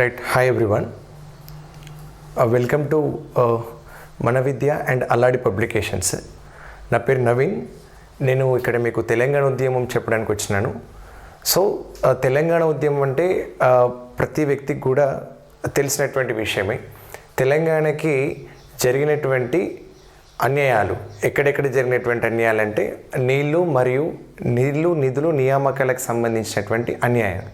Right hi everyone welcome to మన విద్య and Alladi publications నా పేరు నవీన్. నేను ఇక్కడ మీకు తెలంగాణ ఉద్యమం చెప్పడానికి వచ్చినాను. సో uh, తెలంగాణ ఉద్యమం అంటే uh, ప్రతి వ్యక్తికి కూడా తెలిసినటువంటి విషయమే. తెలంగాణకి జరిగినటువంటి అన్యాయాలు ఎక్కడెక్కడ జరిగినటువంటి అన్యాయాలు అంటే నీళ్ళు మరియు నీళ్ళు నిధులు నియామకాలకు సంబంధించినటువంటి అన్యాయం.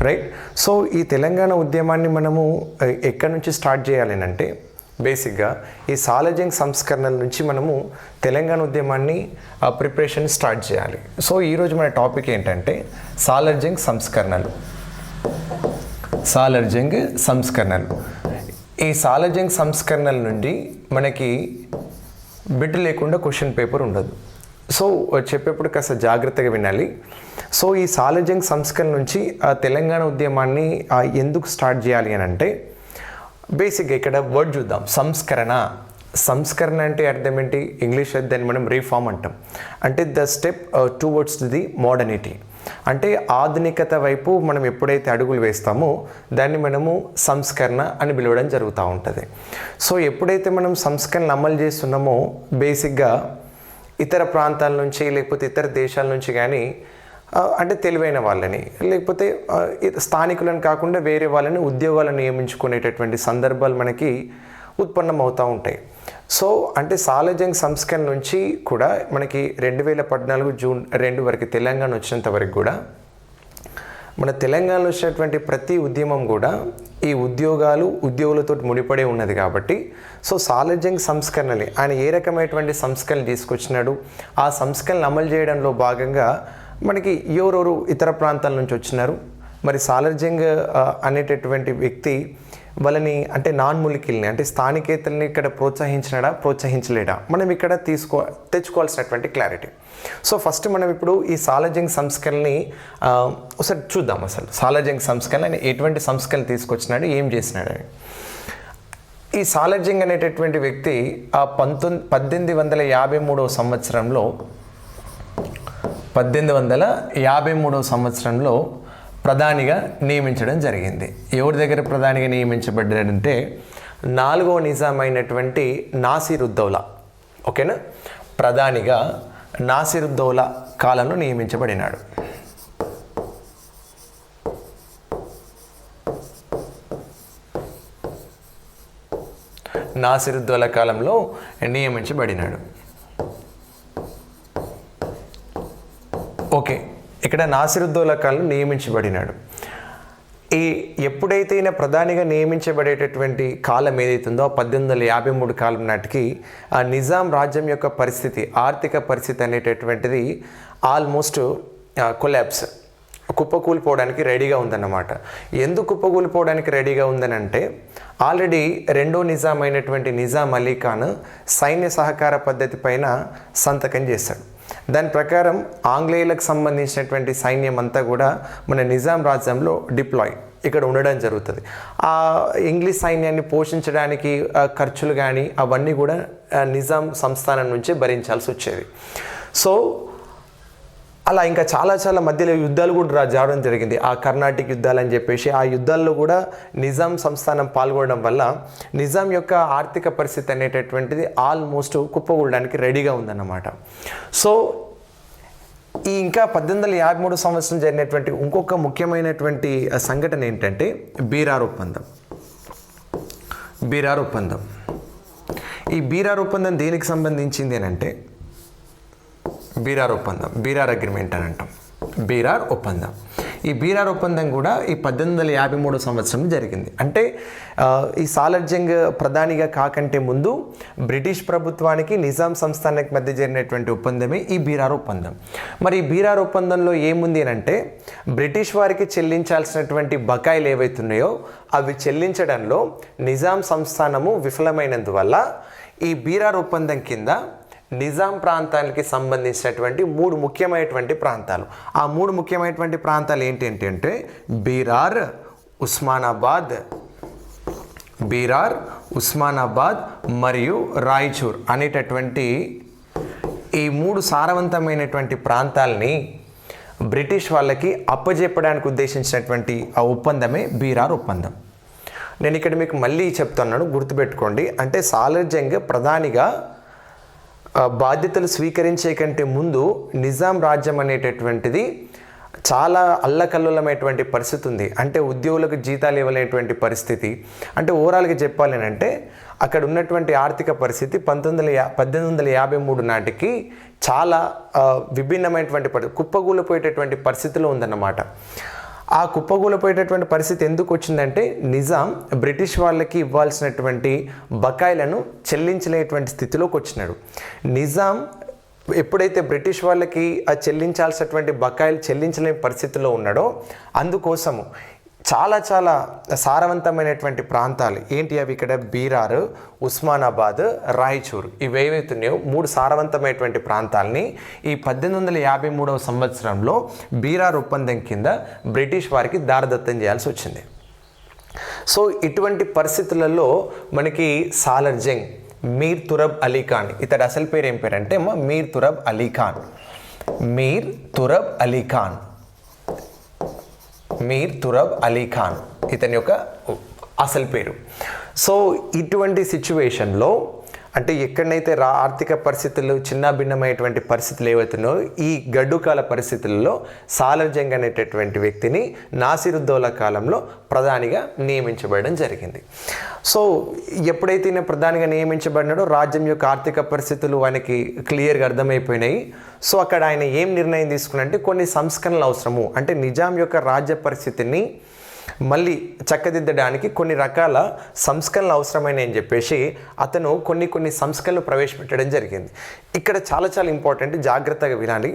రైట్ సో ఈ తెలంగాణ ఉద్యమాన్ని మనము ఎక్కడి నుంచి స్టార్ట్ చేయాలి అంటే బేసిక్గా ఈ సాలజంగ్ సంస్కరణల నుంచి మనము తెలంగాణ ఉద్యమాన్ని ప్రిపరేషన్ స్టార్ట్ చేయాలి. సో ఈరోజు మన టాపిక్ ఏంటంటే సాలర్జంగ్ సంస్కరణలు. సాలర్జంగ్ సంస్కరణలు. ఈ సాలర్జంగ్ సంస్కరణల నుండి మనకి బిడ్డ లేకుండా క్వశ్చన్ పేపర్ ఉండదు. సో చెప్పేప్పుడు కాస్త జాగ్రత్తగా వినాలి. సో ఈ సాలజంగ్ సంస్కరణ నుంచి ఆ తెలంగాణ ఉద్యమాన్ని ఎందుకు స్టార్ట్ చేయాలి అని అంటే బేసిక్గా ఇక్కడ వర్డ్ చూద్దాం. సంస్కరణ. సంస్కరణ అంటే అర్థం ఏంటి? ఇంగ్లీష్ దాన్ని మనం రీఫార్మ్ అంటాం. అంటే the step towards the modernity అంటే ఆధునికత వైపు మనం ఎప్పుడైతే అడుగులు వేస్తామో దాన్ని మనము సంస్కరణ అని పిలవడం జరుగుతూ ఉంటుంది. సో ఎప్పుడైతే మనం సంస్కరణ అమలు చేస్తున్నామో బేసిక్గా ఇతర ప్రాంతాల నుంచి లేకపోతే ఇతర దేశాల నుంచి కానీ అంటే తెలివైన వాళ్ళని. లేకపోతే స్థానికులను కాకుండా వేరే వాళ్ళని ఉద్యోగాలను నియమించుకునేటటువంటి సందర్భాలు మనకి ఉత్పన్నం అవుతూ ఉంటాయి. సో అంటే సాలజంగ్ సంస్కరణ నుంచి కూడా మనకి రెండు వేల పద్నాలుగు జూన్ రెండు వరకు తెలంగాణ వచ్చినంత వరకు కూడా మన తెలంగాణలో వచ్చినటువంటి ప్రతి ఉద్యమం కూడా ఈ ఉద్యోగాలు ఉద్యోగులతో ముడిపడే ఉన్నది కాబట్టి సో సాలజంగ్ సంస్కరణలే ఆయన ఏ రకమైనటువంటి సంస్కరణలు తీసుకొచ్చినాడు ఆ సంస్కరణలు అమలు చేయడంలో భాగంగా మనకి ఎవరెవరు ఇతర ప్రాంతాల నుంచి వచ్చినారు? మరి సాలర్జింగ్ అనేటటువంటి వ్యక్తి వాళ్ళని అంటే నాన్ ములికిల్ని అంటే స్థానికేతల్ని ఇక్కడ ప్రోత్సహించినాడా ప్రోత్సహించలేడా? మనం ఇక్కడ తీసుకో తెచ్చుకోవాల్సినటువంటి క్లారిటీ సో ఫస్ట్ మనం ఇప్పుడు ఈ సాలజింగ్ సంస్కరణని ఒకసారి చూద్దాం అసలు. సాలజింగ్ సంస్కరణ ఆయన ఎటువంటి సంస్కరణ తీసుకొచ్చినాడు ఏం చేసినాడు అని. ఈ సాలర్జింగ్ అనేటటువంటి వ్యక్తి ఆ పంతొమ్మిది పద్దెనిమిది వందల యాభై మూడవ సంవత్సరంలో పద్దెనిమిది వందల యాభై మూడవ సంవత్సరంలో ప్రధానిగా నియమించడం జరిగింది. ఎవరి దగ్గర ప్రధానిగా నియమించబడ్డాడంటే నాలుగో నిజాం అయినటువంటి నాసిరుద్దౌలా ఓకేనా? ప్రధానిగా నాసిరుద్దౌలా కాలంలో నియమించబడినాడు. నాసిరుద్దౌలా కాలంలో నియమించబడినాడు. ఓకే. ఇక్కడ నాసిరుద్దౌలా నియమించబడినాడు. ఈ ఎప్పుడైతే ఈయన ప్రధానిగా నియమించబడేటటువంటి కాలం ఏదైతుందో పద్దెనిమిది వందల యాభై మూడు కాలం నాటికి ఆ నిజాం రాజ్యం యొక్క పరిస్థితి ఆర్థిక పరిస్థితి అనేటటువంటిది ఆల్మోస్ట్ కొలాబ్స్. కుప్పకూలిపోవడానికి రెడీగా ఉందన్నమాట. ఎందుకు కుప్పకూలిపోవడానికి రెడీగా ఉందని అంటే ఆల్రెడీ రెండో నిజాం అయినటువంటి నిజాం అలీ ఖాన్ సైన్య సహకార పద్ధతి పైన సంతకం చేశాడు. దాని ప్రకారం ఆంగ్లేయులకు సంబంధించినటువంటి సైన్యం అంతా కూడా మన నిజాం రాజ్యంలో డిప్లాయ్ ఇక్కడ ఉండడం జరుగుతుంది. ఆ ఇంగ్లీష్ సైన్యాన్ని పోషించడానికి ఖర్చులు కానీ అవన్నీ కూడా నిజాం సంస్థానం నుంచే భరించాల్సి వచ్చేది. సో అలా ఇంకా చాలా చాలా మధ్యలో యుద్ధాలు కూడా రా- జరగడం జరిగింది. ఆ కర్ణాటిక్ యుద్ధాలు అని చెప్పేసి ఆ యుద్ధాల్లో కూడా నిజాం సంస్థానం పాల్గొనడం వల్ల నిజాం యొక్క ఆర్థిక పరిస్థితి అనేటటువంటిది ఆల్మోస్ట్ కుప్పకూడడానికి రెడీగా ఉందన్నమాట. సో ఈ ఇంకా పద్దెనిమిది వందల యాభై మూడు సంవత్సరం జరిగినటువంటి ఇంకొక ముఖ్యమైనటువంటి సంఘటన ఏంటంటే బీరార్ ఒప్పందం బీరార్ ఒప్పందం ఈ బీరార్ ఒప్పందం దేనికి సంబంధించింది అని అంటే బీరార్ ఒప్పందం బీరార్ అగ్రిమెంట్ అని అంటాం. బీరార్ ఒప్పందం. ఈ బీరార్ ఒప్పందం కూడా ఈ పద్దెనిమిది వందల యాభై మూడు సంవత్సరం జరిగింది. అంటే ఈ సాలర్జంగ్ ప్రధానిగా కాకంటే ముందు బ్రిటిష్ ప్రభుత్వానికి నిజాం సంస్థానానికి మధ్య జరిగినటువంటి ఒప్పందమే ఈ బీరార్ ఒప్పందం. మరి ఈ బీరార్ ఒప్పందంలో ఏముంది అని అంటే బ్రిటిష్ వారికి చెల్లించాల్సినటువంటి బకాయిలు ఏవైతున్నాయో అవి చెల్లించడంలో నిజాం సంస్థానము విఫలమైనందువల్ల ఈ బీరార్ ఒప్పందం కింద నిజాం ప్రాంతానికి సంబంధించినటువంటి మూడు ముఖ్యమైనటువంటి ప్రాంతాలు. ఆ మూడు ముఖ్యమైనటువంటి ప్రాంతాలు ఏంటి బీరార్ ఉస్మానాబాద్ బీరార్ ఉస్మానాబాద్ మరియు రాయచూర్ అనేటటువంటి ఈ మూడు సారవంతమైనటువంటి ప్రాంతాలని బ్రిటిష్ వాళ్ళకి అప్పజెప్పడానికి ఉద్దేశించినటువంటి ఆ ఒప్పందమే బీరార్ ఒప్పందం. నేను ఇక్కడ మీకు మళ్ళీ చెప్తున్నాను గుర్తుపెట్టుకోండి. అంటే సాలర్జంగ్ ప్రధానిగా బాధ్యతలు స్వీకరించే కంటే ముందు నిజాం రాజ్యం అనేటటువంటిది చాలా అల్లకల్లోలమైనటువంటి పరిస్థితి ఉంది. అంటే ఉద్యోగులకు జీతాలు ఇవ్వలేనటువంటి పరిస్థితి. అంటే ఓవరాల్గా చెప్పాలి అంటే అక్కడ ఉన్నటువంటి ఆర్థిక పరిస్థితి పంతొమ్మిది వందల యా పద్దెనిమిది వందల యాభై మూడు నాటికి చాలా విభిన్నమైనటువంటి పరి కుప్పగూలిపోయేటటువంటి పరిస్థితిలో ఉందన్నమాట. ఆ కుప్పగూలిపోయేటటువంటి పరిస్థితి ఎందుకు వచ్చిందంటే నిజాం బ్రిటిష్ వాళ్ళకి ఇవ్వాల్సినటువంటి బకాయిలను చెల్లించలేటువంటి స్థితిలోకి వచ్చినాడు. నిజాం ఎప్పుడైతే బ్రిటిష్ వాళ్ళకి ఆ చెల్లించాల్సినటువంటి బకాయిలు చెల్లించలేని పరిస్థితిలో ఉన్నాడో అందుకోసము చాలా చాలా సారవంతమైనటువంటి ప్రాంతాలు. ఏంటి అవి ఇక్కడ? బీరారు ఉస్మానాబాద్ రాయచూర్. ఇవి ఏవైతున్నాయో మూడు సారవంతమైనటువంటి ప్రాంతాలని ఈ పద్దెనిమిది వందల యాభై మూడవ సంవత్సరంలో బీరార్ ఒప్పందం కింద బ్రిటిష్ వారికి దారదత్తం చేయాల్సి వచ్చింది. సో ఇటువంటి పరిస్థితులలో మనకి సాలర్జంగ్ మీర్ తురబ్ అలీ ఖాన్ అసలు పేరు ఏం పేరంటే మీర్ తురబ్ అలీ ఖాన్. మీర్ తురబ్ అలీ ఖాన్. మీర్ తురబ్ అలీ ఖాన్. ఇతని యొక్క అసలు పేరు. సో ఇటువంటి సిచ్యువేషన్లో అంటే ఎక్కడైతే రా ఆర్థిక పరిస్థితులు చిన్న భిన్నమైనటువంటి పరిస్థితులు ఏవైతున్నాయో ఈ గడ్డుకాల పరిస్థితుల్లో సాలర్జంగ్ అనేటటువంటి వ్యక్తిని నాసిరుద్దౌలా కాలంలో ప్రధానిగా నియమించబడడం జరిగింది. సో ఎప్పుడైతే ఈయన ప్రధానిగా నియమించబడినాడో రాజ్యం యొక్క ఆర్థిక పరిస్థితులు ఆయనకి క్లియర్గా అర్థమైపోయినాయి. సో అక్కడ ఆయన ఏం నిర్ణయం తీసుకున్నంటే కొన్ని సంస్కరణలు అవసరము. అంటే నిజాం యొక్క రాజ్య పరిస్థితిని మళ్ళీ చక్కదిద్దడానికి కొన్ని రకాల సంస్కరణలు అవసరమైన అని చెప్పేసి అతను కొన్ని కొన్ని సంస్కరణలు ప్రవేశపెట్టడం జరిగింది. ఇక్కడ చాలా చాలా ఇంపార్టెంట్ జాగ్రత్తగా వినాలి.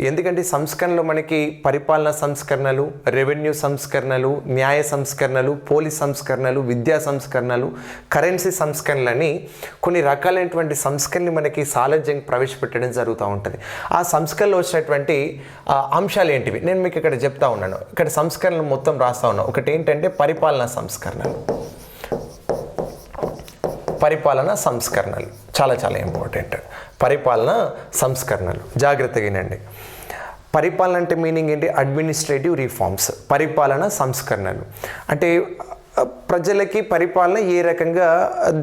ఎందుకంటే సంస్కరణలు మనకి పరిపాలన సంస్కరణలు రెవెన్యూ సంస్కరణలు న్యాయ సంస్కరణలు పోలీస్ సంస్కరణలు విద్యా సంస్కరణలు కరెన్సీ సంస్కరణలని కొన్ని రకాలైనటువంటి సంస్కరణలు మనకి సాలర్జంగ్ ప్రవేశపెట్టడం జరుగుతూ ఉంటుంది. ఆ సంస్కరణలో వచ్చినటువంటి అంశాలు ఏంటివి? నేను మీకు ఇక్కడ చెప్తా ఉన్నాను. ఇక్కడ సంస్కరణలు మొత్తం రాస్తా ఉన్నాను ఒకటి ఏంటంటే పరిపాలనా సంస్కరణలు. పరిపాలన సంస్కరణలు. చాలా చాలా ఇంపార్టెంట్. పరిపాలన సంస్కరణలు. జాగ్రత్తగా వినండి. పరిపాలన అంటే మీనింగ్ ఏంటి? Administrative reforms. పరిపాలన సంస్కరణలు. అంటే ప్రజలకి పరిపాలన ఏ రకంగా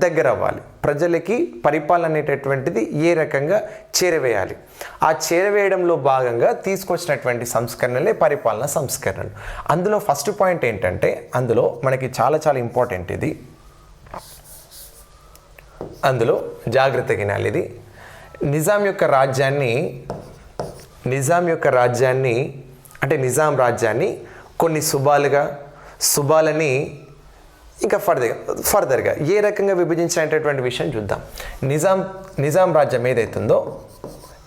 దగ్గర అవ్వాలి ప్రజలకి పరిపాలన అనేటటువంటిది ఏ రకంగా చేరవేయాలి? ఆ చేరవేయడంలో భాగంగా తీసుకొచ్చినటువంటి సంస్కరణలే పరిపాలన సంస్కరణలు. అందులో ఫస్ట్ పాయింట్ ఏంటంటే అందులో మనకి చాలా చాలా ఇంపార్టెంట్ ఇది. అందులో జాగ్రత్త గినాలి ఇది. నిజాం యొక్క రాజ్యాన్ని నిజాం యొక్క రాజ్యాన్ని అంటే నిజాం రాజ్యాన్ని కొన్ని సుబాలుగా సుబాలని ఇంకా ఫర్దర్గా ఫర్దర్గా ఏ రకంగా విభజించినటువంటి విషయం చూద్దాం. నిజాం నిజాం రాజ్యం ఏదైతుందో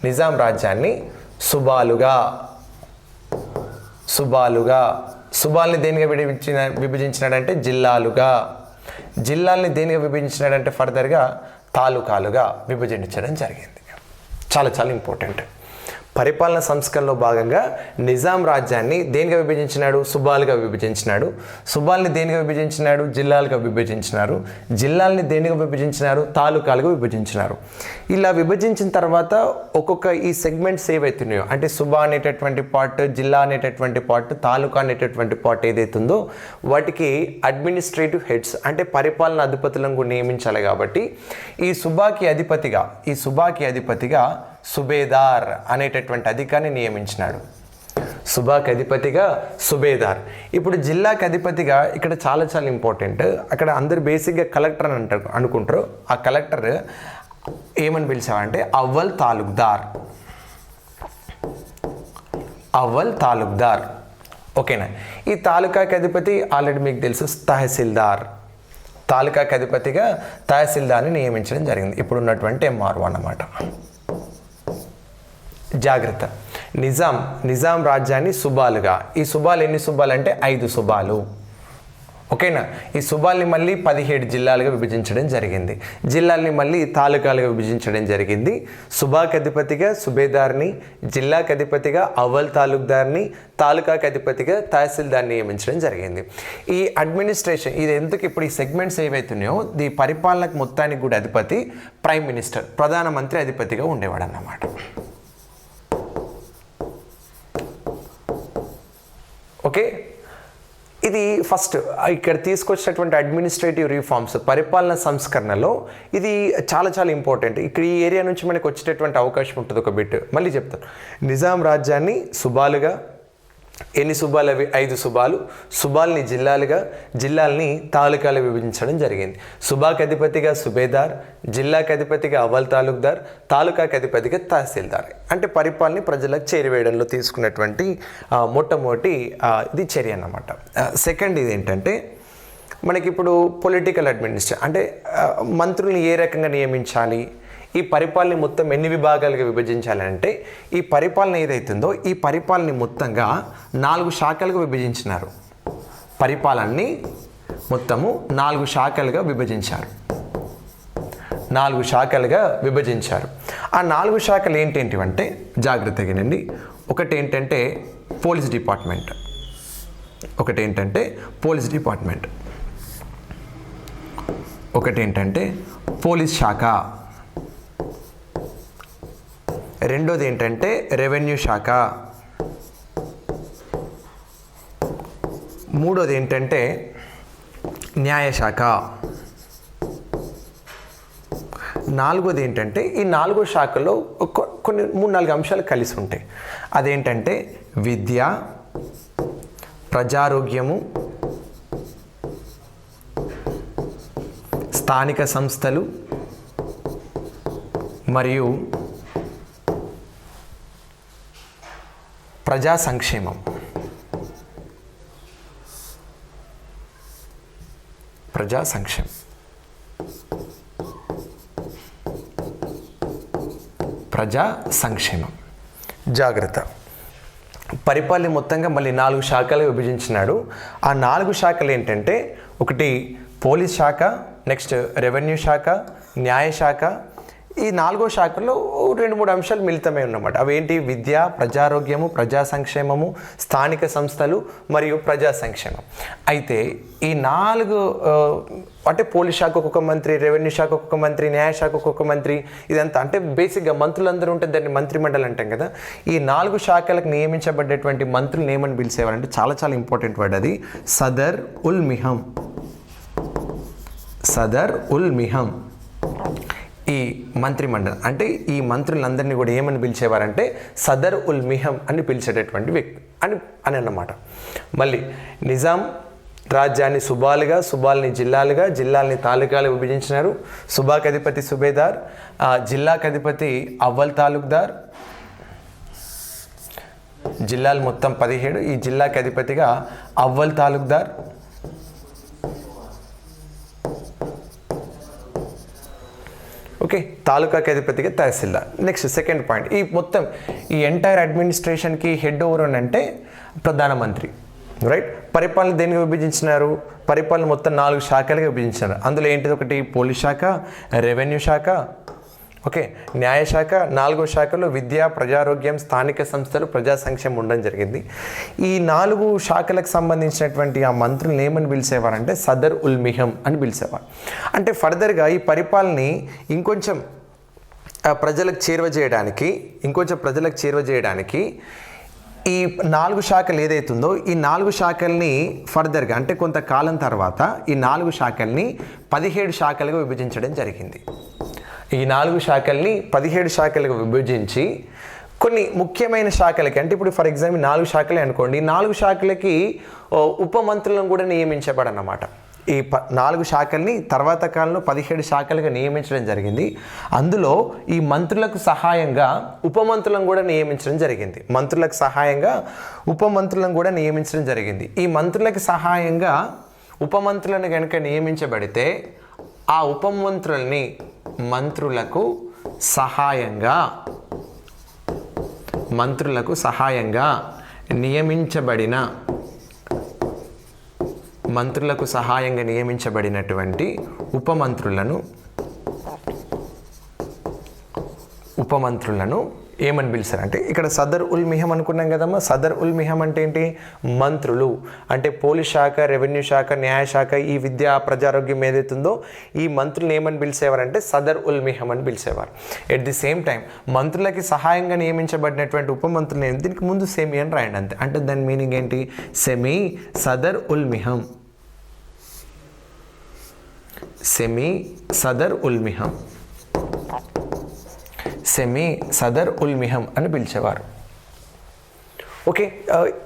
నిజాం రాజ్యాన్ని సుబాలుగా సుబాలుగా సుబాల్ని దేనిగా విభజించిన విభజించినాడంటే జిల్లాలుగా జిల్లాల్ని దేనిగా విభజించినాడంటే ఫర్దర్గా తాలూకాలుగా విభజించడం జరిగింది. చాలా చాలా ఇంపార్టెంట్. పరిపాలన సంస్కరణలో భాగంగా నిజాం రాజ్యాన్ని దేనిగా విభజించినాడు? సుబాలుగా విభజించినాడు. సుబాల్ని దేనిగా విభజించినాడు? జిల్లాలుగా విభజించినారు. జిల్లాల్ని దేనిగా విభజించినారు? తాలూకాలుగా విభజించినారు. ఇలా విభజించిన తర్వాత ఒక్కొక్క ఈ సెగ్మెంట్స్ ఏవైతున్నాయో అంటే సుబా అనేటటువంటి పార్ట్ జిల్లా అనేటటువంటి పార్ట్ తాలూకా అనేటటువంటి పార్ట్ ఏదైతుందో వాటికి అడ్మినిస్ట్రేటివ్ హెడ్స్ అంటే పరిపాలన అధిపతులను నియమించాలి కాబట్టి ఈ సుబాకి అధిపతిగా ఈ సుబాకి అధిపతిగా సుబేదార్ అనేటటువంటి అధికారిని నియమించినాడు. సుబాకి అధిపతిగా సుబేదార్. ఇప్పుడు జిల్లాకి అధిపతిగా ఇక్కడ చాలా చాలా ఇంపార్టెంట్ అక్కడ అందరు బేసిక్గా కలెక్టర్ అని అంటారు అనుకుంటారు. ఆ కలెక్టర్ ఏమని పిలిచామంటే అవ్వల్ తాలూక్దార్. అవ్వల్ తాలూక్దార్. ఓకేనా? ఈ తాలూకాకి అధిపతి ఆల్రెడీ మీకు తెలుసు తహసీల్దార్. తాలూకాకి అధిపతిగా తహసీల్దార్ని నియమించడం జరిగింది. ఇప్పుడు ఉన్నటువంటి ఎంఆర్ఓ అన్నమాట. జాగ్రత్త. నిజాం నిజాం రాజ్యాన్ని సుబాలుగా ఈ సుబాలు ఎన్ని సుబాలు అంటే ఐదు సుబాలు ఓకేనా? ఈ సుబాల్ని మళ్ళీ పదిహేడు జిల్లాలుగా విభజించడం జరిగింది. జిల్లాల్ని మళ్ళీ తాలూకాలుగా విభజించడం జరిగింది. సుబాకి అధిపతిగా సుబేదార్ని జిల్లాకి అధిపతిగా అవల్ తాలూక్దార్ని తాలూకాకి అధిపతిగా తహసీల్దార్ని నియమించడం జరిగింది. ఈ అడ్మినిస్ట్రేషన్ ఇది ఎందుకు ఇప్పుడు ఈ సెగ్మెంట్స్ ఏవైతున్నాయో ఈ పరిపాలనకు మొత్తానికి కూడా అధిపతి ప్రైమ్ మినిస్టర్ ప్రధానమంత్రి అధిపతిగా ఉండేవాడు అన్నమాట ఓకే? ఇది ఫస్ట్ ఇక్కడ తీసుకొచ్చినటువంటి అడ్మినిస్ట్రేటివ్ రిఫార్మ్స్ పరిపాలన సంస్కరణలో ఇది చాలా చాలా ఇంపార్టెంట్ ఇక్కడ ఈ ఏరియా నుంచి మనకు వచ్చేటటువంటి అవకాశం ఉంటుంది ఒక బిట్ మళ్ళీ చెప్తాను. నిజాం రాజ్యాన్ని సుబాలుగా ఎన్ని సుబాలు అవి? ఐదు సుబాలు సుబాల్ని జిల్లాలుగా జిల్లాల్ని తాలూకాలు విభజించడం జరిగింది. సుబాకి అధిపతిగా సుబేదార్ జిల్లాకి అధిపతిగా అవల్ తాలూక్దార్ తాలూకాకి అధిపతిగా తహసీల్దార్. అంటే పరిపాలన ప్రజలకు చేరివేయడంలో తీసుకున్నటువంటి మొట్టమొదటి ఇది చర్య అన్నమాట. సెకండ్ ఇది ఏంటంటే మనకి ఇప్పుడు పొలిటికల్ అడ్మినిస్ట్రేషన్ అంటే మంత్రుల్ని ఏ రకంగా నియమించాలి? ఈ పరిపాలన మొత్తం ఎన్ని విభాగాలుగా విభజించాలంటే ఈ పరిపాలన ఏదైతుందో ఈ పరిపాలన మొత్తంగా నాలుగు శాఖలుగా విభజించినారు. పరిపాలనని మొత్తము నాలుగు శాఖలుగా విభజించారు. నాలుగు శాఖలుగా విభజించారు. ఆ నాలుగు శాఖలు ఏంటేంటివంటే జాగ్రత్తగానండి ఒకటి ఏంటంటే పోలీస్ డిపార్ట్మెంట్. ఒకటి ఏంటంటే పోలీస్ డిపార్ట్మెంట్. ఒకటి ఏంటంటే పోలీస్ శాఖ. రెండోది ఏంటంటే రెవెన్యూ శాఖ. మూడోది ఏంటంటే న్యాయశాఖ నాలుగోది ఏంటంటే ఈ నాలుగో శాఖలో కొన్ని మూడు నాలుగు అంశాలు కలిసి ఉంటాయి. అదేంటంటే విద్య ప్రజారోగ్యము స్థానిక సంస్థలు మరియు ప్రజా సంక్షేమం. ప్రజా సంక్షేమం. ప్రజా సంక్షేమం. జాగ్రత్త. పరిపాలన మొత్తంగా మళ్ళీ నాలుగు శాఖలు విభజించినాడు. ఆ నాలుగు శాఖలు ఏంటంటే ఒకటి పోలీస్ శాఖ నెక్స్ట్ రెవెన్యూ శాఖ న్యాయ శాఖ ఈ నాలుగో శాఖలో రెండు మూడు అంశాలు మిళితమై ఉన్నమాట. అవేంటి? విద్య ప్రజారోగ్యము ప్రజా సంక్షేమము స్థానిక సంస్థలు మరియు ప్రజా సంక్షేమం. అయితే ఈ నాలుగు అంటే పోలీస్ శాఖ ఒక్కొక్క మంత్రి రెవెన్యూ శాఖ ఒక్కొక్క మంత్రి న్యాయ శాఖ ఒక్కొక్క మంత్రి ఇదంతా అంటే బేసిక్గా మంత్రులందరూ ఉంటే దాన్ని మంత్రిమండలి అంటాం కదా. ఈ నాలుగు శాఖలకు నియమించబడ్డటువంటి మంత్రులు ఏమని పిలిచేవారంటే చాలా చాలా ఇంపార్టెంట్ వర్డ్ అది. సదర్ ఉల్ మిహం. సదర్ ఉల్ మిహం. ఈ మంత్రిమండలి అంటే ఈ మంత్రులందరినీ కూడా ఏమని పిలిచేవారంటే సదర్ ఉల్ మిహం అని పిలిచేటటువంటి వ్యక్తి అని అని అన్నమాట. మళ్ళీ నిజాం రాజ్యాన్ని సుబాలుగా సుబాల్ని జిల్లాలుగా జిల్లాల్ని తాలూకాలు విభజించినారు. సుబాకధిపతి సుబేదార్ జిల్లాకధిపతి అధిపతి అవ్వల్ తాలూక్దార్ జిల్లాలు మొత్తం పదిహేడు ఈ జిల్లాకి అధిపతిగా అవ్వల్ తాలూక్దార్ ఓకే తాలూకాకి అధిపతిగా తహసీల్దార్. నెక్స్ట్ సెకండ్ పాయింట్ ఈ మొత్తం ఈ ఎంటైర్ అడ్మినిస్ట్రేషన్కి హెడ్ ఓవర్ అంటే ప్రధానమంత్రి రైట్ పరిపాలన దేనికి విభజించినారు? పరిపాలన మొత్తం నాలుగు శాఖలుగా విభజించినారు. అందులో ఏంటిది ఒకటి? పోలీస్ శాఖ రెవెన్యూ శాఖ ఓకే న్యాయశాఖ నాలుగో శాఖలో విద్య ప్రజారోగ్యం స్థానిక సంస్థలు ప్రజా సంక్షేమం ఉండడం జరిగింది. ఈ నాలుగు శాఖలకు సంబంధించినటువంటి ఆ మంత్రులను ఏమని పిలిచేవారంటే సదర్ ఉల్ మిహమ్ అని పిలిచేవారు. అంటే ఫర్దర్గా ఈ పరిపాలనని ఇంకొంచెం ప్రజలకు చేరువ చేయడానికి ఇంకొంచెం ప్రజలకు చేరువ చేయడానికి ఈ నాలుగు శాఖలు ఏదైతుందో ఈ నాలుగు శాఖల్ని ఫర్దర్గా అంటే కొంతకాలం తర్వాత ఈ నాలుగు శాఖల్ని పదిహేడు శాఖలుగా విభజించడం జరిగింది. ఈ నాలుగు శాఖల్ని పదిహేడు శాఖలకు విభజించి కొన్ని ముఖ్యమైన శాఖలకి అంటే ఇప్పుడు ఫర్ ఎగ్జాంపుల్ నాలుగు శాఖలే అనుకోండి నాలుగు శాఖలకి ఉప మంత్రులను కూడా నియమించబడన్నమాట. ఈ ప నాలుగు శాఖల్ని తర్వాత కాలంలో పదిహేడు శాఖలుగా నియమించడం జరిగింది. అందులో ఈ మంత్రులకు సహాయంగా ఉప మంత్రులను కూడా నియమించడం జరిగింది. మంత్రులకు సహాయంగా ఉప మంత్రులను కూడా నియమించడం జరిగింది. ఈ మంత్రులకు సహాయంగా ఉప మంత్రులను కనుక నియమించబడితే ఆ ఉపమంత్రుల్ని మంత్రులకు సహాయంగా మంత్రులకు సహాయంగా నియమించబడిన మంత్రులకు సహాయంగా నియమించబడినటువంటి ఉపమంత్రులను ఉపమంత్రులను ఏమని పిలిచారంటే ఇక్కడ సదర్ ఉల్ మిహం అనుకున్నాం కదమ్మా. సదర్ ఉల్ మిహం అంటే ఏంటి? మంత్రులు. అంటే పోలీస్ శాఖ రెవెన్యూ శాఖ న్యాయశాఖ ఈ విద్యా ప్రజారోగ్యం ఏదైతుందో ఈ మంత్రులను ఏమని పిలిచేవారంటే సదర్ ఉల్ మిహం అని పిలిచేవారు. ఎట్ ది సేమ్ టైం మంత్రులకి సహాయంగా నియమించబడినటువంటి ఉప మంత్రులు దీనికి ముందు సెమీ అని రాయండి అంతే. అంటే దాని మీనింగ్ ఏంటి? సెమీ సదర్ ఉల్ మిహం. సెమీ సదర్ ఉల్ మిహం. సెమీ సదర్ ఉల్మిహం అని పిలిచేవారు. ఓకే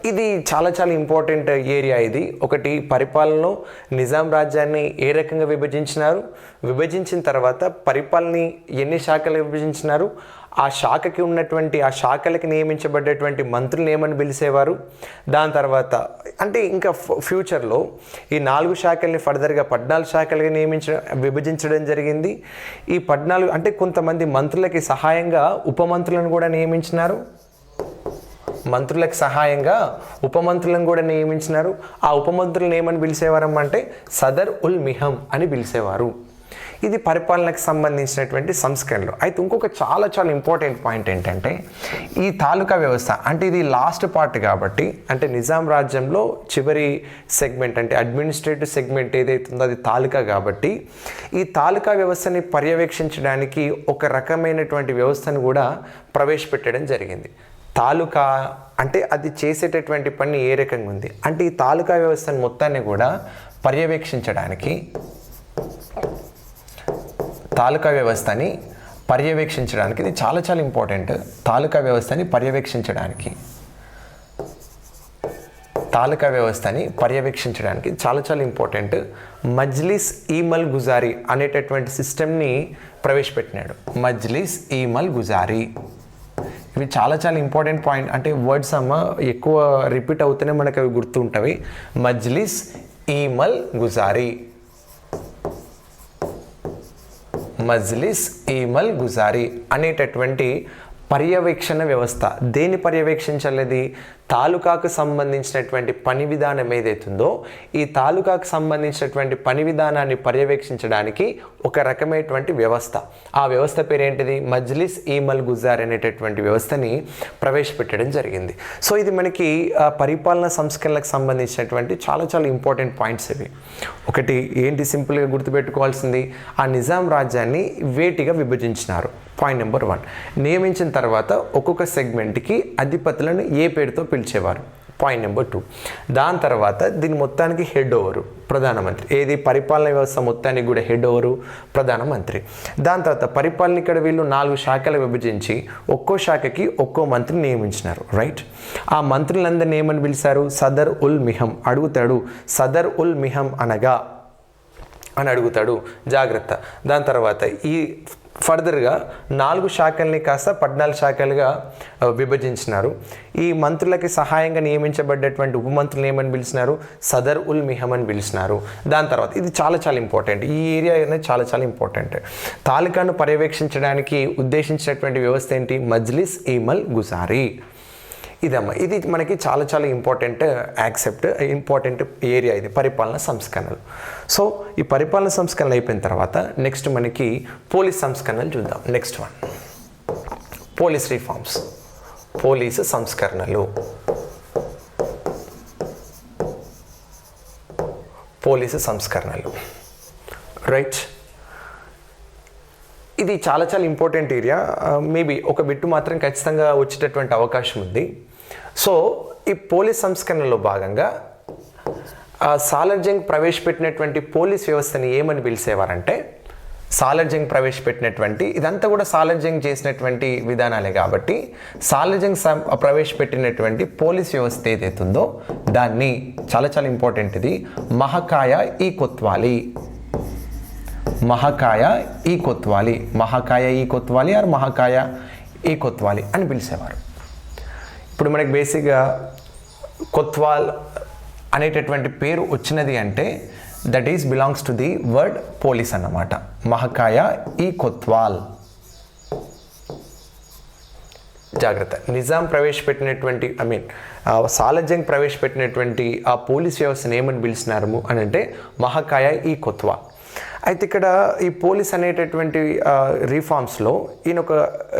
ఇది చాలా చాలా ఇంపార్టెంట్ ఏరియా ఇది. ఒకటి పరిపాలనలో నిజాం రాజ్యాన్ని ఏ రకంగా విభజించినారు? విభజించిన తర్వాత పరిపాలనని ఎన్ని శాఖలు విభజించినారు? ఆ శాఖకి ఉన్నటువంటి ఆ శాఖలకి నియమించబడ్డటువంటి మంత్రులను ఏమని పిలిచేవారు? దాని తర్వాత అంటే ఇంకా ఫ్యూచర్లో ఈ నాలుగు శాఖల్ని ఫర్దర్గా పద్నాలుగు శాఖలుగా నియమించడం విభజించడం జరిగింది. ఈ పద్నాలుగు అంటే కొంతమంది మంత్రులకి సహాయంగా ఉపమంత్రులను కూడా నియమించినారు. మంత్రులకు సహాయంగా ఉపమంత్రులను కూడా నియమించినారు. ఆ ఉపమంత్రులను ఏమని పిలిచేవారమ్మంటే సదర్ ఉల్ మిహం అని పిలిచేవారు. ఇది పరిపాలనకు సంబంధించినటువంటి సంస్కరణలు. అయితే ఇంకొక చాలా చాలా ఇంపార్టెంట్ పాయింట్ ఏంటంటే ఈ తాలూకా వ్యవస్థ అంటే ఇది లాస్ట్ పార్ట్ కాబట్టి అంటే నిజాం రాజ్యంలో చివరి సెగ్మెంట్ అంటే అడ్మినిస్ట్రేటివ్ సెగ్మెంట్ ఏదైతుందో అది తాలూకా కాబట్టి ఈ తాలూకా వ్యవస్థని పర్యవేక్షించడానికి ఒక రకమైనటువంటి వ్యవస్థను కూడా ప్రవేశపెట్టడం జరిగింది. తాలూకా అంటే అది చేసేటటువంటి పని ఏ రకంగా ఉంది? అంటే ఈ తాలూకా వ్యవస్థను మొత్తాన్ని కూడా పర్యవేక్షించడానికి తాలూకా వ్యవస్థని పర్యవేక్షించడానికి ఇది చాలా చాలా ఇంపార్టెంట్ తాలూకా వ్యవస్థని పర్యవేక్షించడానికి. తాలూకా వ్యవస్థని పర్యవేక్షించడానికి చాలా చాలా ఇంపార్టెంట్. మజ్లిస్ ఈమల్ గుజారీ అనేటటువంటి సిస్టమ్ని ప్రవేశపెట్టినాడు. మజ్లిస్ ఈమల్ గుజారీ. ఇవి చాలా చాలా ఇంపార్టెంట్ పాయింట్. అంటే వర్డ్స్ అమ్మ ఎక్కువ రిపీట్ అవుతూనే మనకు అవి గుర్తుంటవి. మజ్లిస్ ఈమల్ గుజారీ. మజ్లిస్ ఈమల్ గుజారి అనేటటువంటి పర్యవేక్షణ వ్యవస్థ. దేని పర్యవేక్షించలేది? తాలూకాకు సంబంధించినటువంటి పని విధానం ఏదైతుందో ఈ తాలూకాకు సంబంధించినటువంటి పని విధానాన్ని పర్యవేక్షించడానికి ఒక రకమైనటువంటి వ్యవస్థ. ఆ వ్యవస్థ పేరేంటిది? మజ్లిస్ ఈమల్ గుజార్ అనేటటువంటి వ్యవస్థని ప్రవేశపెట్టడం జరిగింది. సో ఇది మనకి ఆ, పరిపాలన సంస్కరణలకు సంబంధించినటువంటి చాలా చాలా ఇంపార్టెంట్ పాయింట్స్ ఇవి. ఒకటి ఏంటి సింపుల్గా గుర్తుపెట్టుకోవాల్సింది? ఆ నిజాం రాజ్యాన్ని వేటిగా విభజించినారు? Point number one. నియమించిన తర్వాత ఒక్కొక్క సెగ్మెంట్కి అధిపతులను ఏ పేరుతో పిలిచేవారు. పాయింట్ నెంబర్ టూ దాని తర్వాత దీని మొత్తానికి హెడ్ ఓవరు ప్రధానమంత్రి. ఏది? పరిపాలన వ్యవస్థ మొత్తానికి కూడా హెడ్ ఓవరు ప్రధానమంత్రి. దాని తర్వాత పరిపాలన ఇక్కడ వీళ్ళు నాలుగు శాఖలు విభజించి ఒక్కో శాఖకి ఒక్కో మంత్రిని నియమించినారు. రైట్ ఆ మంత్రులందరినీ ఏమని పిలిచారు? సదర్ ఉల్ మిహం అడుగుతాడు. సదర్ ఉల్ మిహం అనగా అని అడుగుతాడు. జాగ్రత్త. దాని తర్వాత ఈ ఫర్దర్గా నాలుగు శాఖల్ని కాస్త పద్నాలుగు శాఖలుగా విభజించినారు. ఈ మంత్రులకి సహాయంగా నియమించబడ్డటువంటి ఉపమంత్రులు ఏమని పిలిచినారు? సదర్ ఉల్ మిహమ్ అని పిలిచినారు. దాని తర్వాత ఇది చాలా చాలా ఇంపార్టెంట్. ఈ ఏరియా అనేది చాలా చాలా ఇంపార్టెంట్. తాలికాను పర్యవేక్షించడానికి ఉద్దేశించినటువంటి వ్యవస్థ ఏంటి? మజ్లిస్ ఈమల్ గుజారీ. ఇదమ్మా. ఇది మనకి చాలా చాలా ఇంపార్టెంట్ యాక్సెప్ట్ ఇంపార్టెంట్ ఏరియా ఇది పరిపాలన సంస్కరణలు. సో ఈ పరిపాలన సంస్కరణలు అయిపోయిన తర్వాత నెక్స్ట్ మనకి పోలీస్ సంస్కరణలు చూద్దాం. Next one police reforms police సంస్కరణలు. పోలీసు సంస్కరణలు. రైట్ ఇది చాలా చాలా ఇంపార్టెంట్ ఏరియా. మేబీ ఒక బిట్టు మాత్రం ఖచ్చితంగా వచ్చేటటువంటి అవకాశం ఉంది. సో ఈ పోలీస్ సంస్కరణలో భాగంగా సాలర్జంగ్ ప్రవేశపెట్టినటువంటి పోలీస్ వ్యవస్థని ఏమని పిలిచేవారంటే సాలర్జంగ్ ప్రవేశపెట్టినటువంటి ఇదంతా కూడా సాలర్జంగ్ చేసినటువంటి విధానాలే కాబట్టి సాలర్జంగ్ ప్రవేశపెట్టినటువంటి పోలీస్ వ్యవస్థ ఏదైతుందో దాన్ని చాలా చాలా ఇంపార్టెంట్ ఇది మహకాయ ఈ కొత్వాలి మహకాయ ఈ కొత్వాలి మహకాయ ఈ కొత్వాలి ఆర్ మహకాయ ఈ కొత్వాలి అని పిలిచేవారు. ఇప్పుడు మనకి బేసిక్గా కొత్వాల్ అనేటటువంటి పేరు వచ్చినది అంటే that is belongs to the word police అన్నమాట. మహకాయ ఈ కొత్వాల్. జాగ్రత్త. నిజాం ప్రవేశపెట్టినటువంటి ఐ మీన్ సాలజంగ్ ప్రవేశపెట్టినటువంటి ఆ పోలీస్ వ్యవస్థను ఏమని పిలిచినారు అని అంటే మహాకాయ ఈ కొత్వా అయితే ఇక్కడ ఈ పోలీస్ అనేటటువంటి రీఫార్మ్స్లో ఈయన ఒక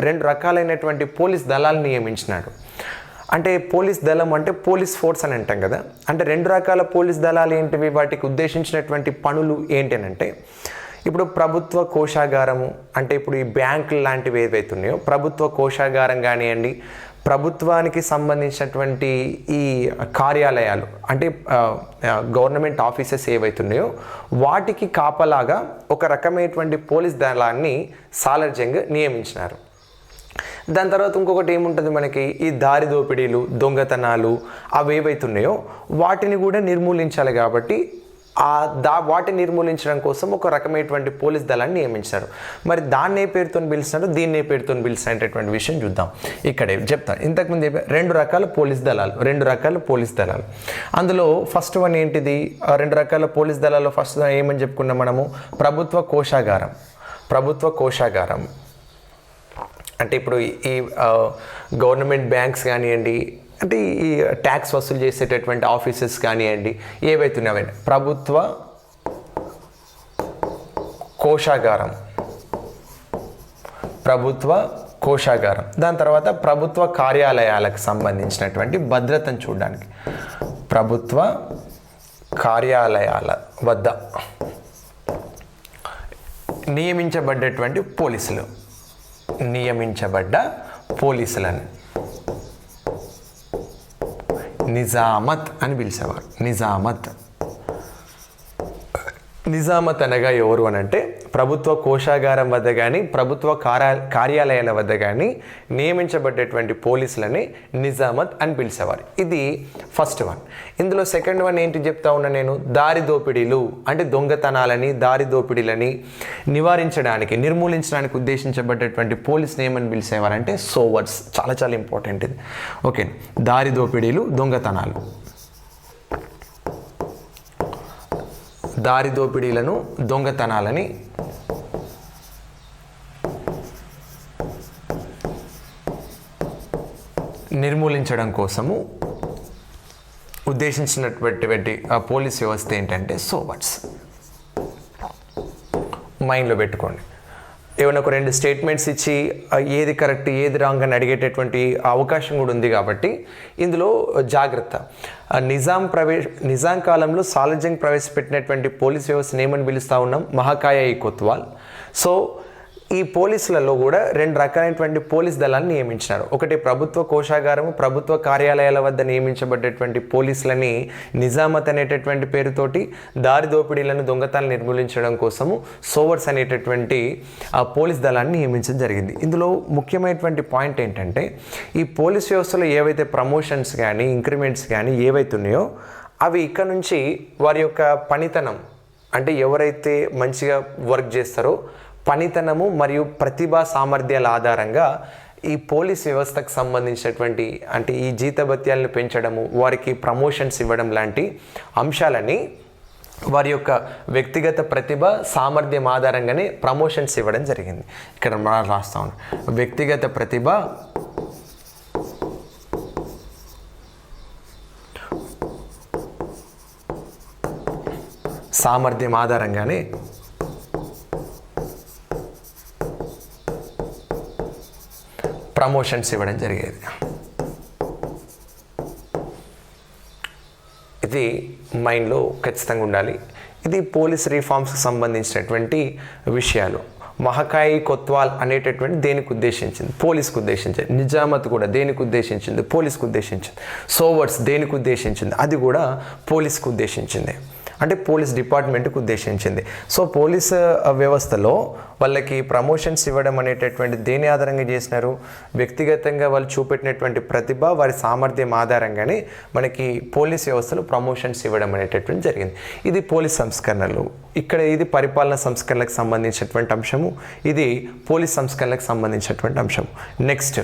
రెండు రకాలైనటువంటి పోలీస్ దళాలను నియమించినాడు. అంటే పోలీస్ దళం అంటే పోలీస్ ఫోర్స్ అని అంటాం కదా. అంటే రెండు రకాల పోలీస్ దళాలు ఏంటివి? వాటికి ఉద్దేశించినటువంటి పనులు ఏంటనంటే ఇప్పుడు ప్రభుత్వ కోశాగారము అంటే ఇప్పుడు ఈ బ్యాంకులు లాంటివి ఏవైతే ఉన్నాయో ప్రభుత్వ కోశాగారం కానివ్వండి ప్రభుత్వానికి సంబంధించినటువంటి ఈ కార్యాలయాలు అంటే గవర్నమెంట్ ఆఫీసెస్ ఏవైతున్నాయో వాటికి కాపలాగా ఒక రకమైనటువంటి పోలీస్ దళాన్ని సాలర్జంగ్ నియమించినారు. దాని తర్వాత ఇంకొకటి ఏముంటుంది మనకి? ఈ దారి దోపిడీలు దొంగతనాలు అవి ఏవైతున్నాయో వాటిని కూడా నిర్మూలించాలి కాబట్టి ఆ దా వాటిని నిర్మూలించడం కోసం ఒక రకమైనటువంటి పోలీస్ దళాన్ని నియమించారు. మరి దాన్ని ఏ పేరుతో పిలిచినారు దీన్ని ఏ పేరుతో పిలిచినటువంటి విషయం చూద్దాం. ఇక్కడే చెప్తాను ఇంతకుముందు చెప్పా రెండు రకాల పోలీస్ దళాలు రెండు రకాల పోలీస్ దళాలు. అందులో ఫస్ట్ వన్ ఏంటిది? రెండు రకాల పోలీస్ దళాల్లో ఫస్ట్ ఏమని చెప్పుకున్నాం మనము? ప్రభుత్వ కోశాగారం. ప్రభుత్వ కోశాగారం. అంటే ఇప్పుడు ఈ గవర్నమెంట్ బ్యాంక్స్ కానివ్వండి అంటే ఈ ట్యాక్స్ వసూలు చేసేటటువంటి ఆఫీసెస్ కానివ్వండి ఏవైతున్నాయని ప్రభుత్వ కోశాగారం. ప్రభుత్వ కోశాగారం. దాని తర్వాత ప్రభుత్వ కార్యాలయాలకు సంబంధించినటువంటి భద్రతను చూడడానికి. ప్రభుత్వ కార్యాలయాల వద్ద నియమించబడ్డటువంటి పోలీసులు. నియమించబడ్డ పోలీసులను. నిజామత్ అని పిలిచేవారు. నిజామత్. నిజామత్ అనగా ఎవరు అని అంటే ప్రభుత్వ కోశాగారం వద్ద కానీ ప్రభుత్వ కార్య కార్యాలయాల వద్ద కానీ నియమించబడ్డటువంటి పోలీసులని నిజామత్ అని పిలిచేవారు. ఇది ఫస్ట్ వన్. ఇందులో సెకండ్ వన్ ఏంటి చెప్తా ఉన్నా నేను? దారి దోపిడీలు అంటే దొంగతనాలని దారి దోపిడీలని నివారించడానికి నిర్మూలించడానికి ఉద్దేశించబడ్డటువంటి పోలీస్ని ఏమని పిలిచేవారంటే సోవర్స్ చాలా చాలా ఇంపార్టెంట్ ఇది. ఓకే. దారి దోపిడీలు దొంగతనాలు. దారి దోపిడీలను దొంగతనాలని నిర్మూలించడం కోసము ఉద్దేశించినటువంటి ఆ పోలీస్ వ్యవస్థ ఏంటంటే సో వాట్స్ మైండ్లో పెట్టుకోండి. ఏమైనా ఒక రెండు స్టేట్మెంట్స్ ఇచ్చి ఏది కరెక్ట్ ఏది రాంగ్ అని అడిగేటటువంటి అవకాశం కూడా ఉంది కాబట్టి ఇందులో జాగ్రత్త. నిజాం ప్రవేశ నిజాం కాలంలో సాలజంగ్ ప్రవేశపెట్టినటువంటి పోలీస్ వ్యవస్థను ఏమని పిలుస్తూ ఉన్నాం? మహాకాయ కొత్వాల్. సో ఈ పోలీసులలో కూడా రెండు రకాలైనటువంటి పోలీస్ దళాన్ని నియమించినారు. ఒకటి ప్రభుత్వ కోశాగారము ప్రభుత్వ కార్యాలయాల వద్ద నియమించబడ్డటువంటి పోలీసులని నిజామత్ అనేటటువంటి పేరుతోటి దారి దోపిడీలను దొంగతనాలు నిర్మూలించడం కోసము సోవర్స్ అనేటటువంటి ఆ పోలీస్ దళాన్ని నియమించడం జరిగింది. ఇందులో ముఖ్యమైనటువంటి పాయింట్ ఏంటంటే ఈ పోలీస్ వ్యవస్థలో ఏవైతే ప్రమోషన్స్ కానీ ఇంక్రిమెంట్స్ కానీ ఏవైతే ఉన్నాయో అవి ఇక్కడ నుంచి వారి యొక్క పనితనం అంటే ఎవరైతే మంచిగా వర్క్ చేస్తారో పనితనము మరియు ప్రతిభా సామర్థ్యాల ఆధారంగా ఈ పోలీస్ వ్యవస్థకు సంబంధించినటువంటి అంటే ఈ జీతభత్యాలను పెంచడము వారికి ప్రమోషన్స్ ఇవ్వడం లాంటి అంశాలని వారి యొక్క వ్యక్తిగత ప్రతిభ సామర్థ్యం ఆధారంగానే ప్రమోషన్స్ ఇవ్వడం జరిగింది. ఇక్కడ మనం రాస్తా ఉన్నాం. వ్యక్తిగత ప్రతిభ సామర్థ్యం ఆధారంగానే ప్రమోషన్స్ ఇవ్వడం జరిగేది. ఇది మైండ్లో ఖచ్చితంగా ఉండాలి. ఇది పోలీస్ రిఫార్మ్స్కి సంబంధించినటువంటి విషయాలు. మహకాయి కొత్వాల్ అనేటటువంటి దేనికి ఉద్దేశించింది? పోలీస్కు ఉద్దేశించింది. నిజామత్ కూడా దేనికి ఉద్దేశించింది? పోలీస్కు ఉద్దేశించింది. సోవర్స్ దేనికి ఉద్దేశించింది? అది కూడా పోలీస్కు ఉద్దేశించింది. అంటే పోలీస్ డిపార్ట్మెంట్కి ఉద్దేశించింది. సో పోలీస్ వ్యవస్థలో వాళ్ళకి ప్రమోషన్స్ ఇవ్వడం అనేటటువంటి దేని ఆధారంగా చేసినారు? వ్యక్తిగతంగా వాళ్ళు చూపెట్టినటువంటి ప్రతిభ వారి సామర్థ్యం ఆధారంగానే మనకి పోలీస్ వ్యవస్థలో ప్రమోషన్స్ ఇవ్వడం అనేటటువంటి జరిగింది. ఇది పోలీస్ సంస్కరణలు. ఇక్కడ ఇది పరిపాలన సంస్కరణలకు సంబంధించినటువంటి అంశము. ఇది పోలీస్ సంస్కరణలకు సంబంధించినటువంటి అంశం నెక్స్ట్.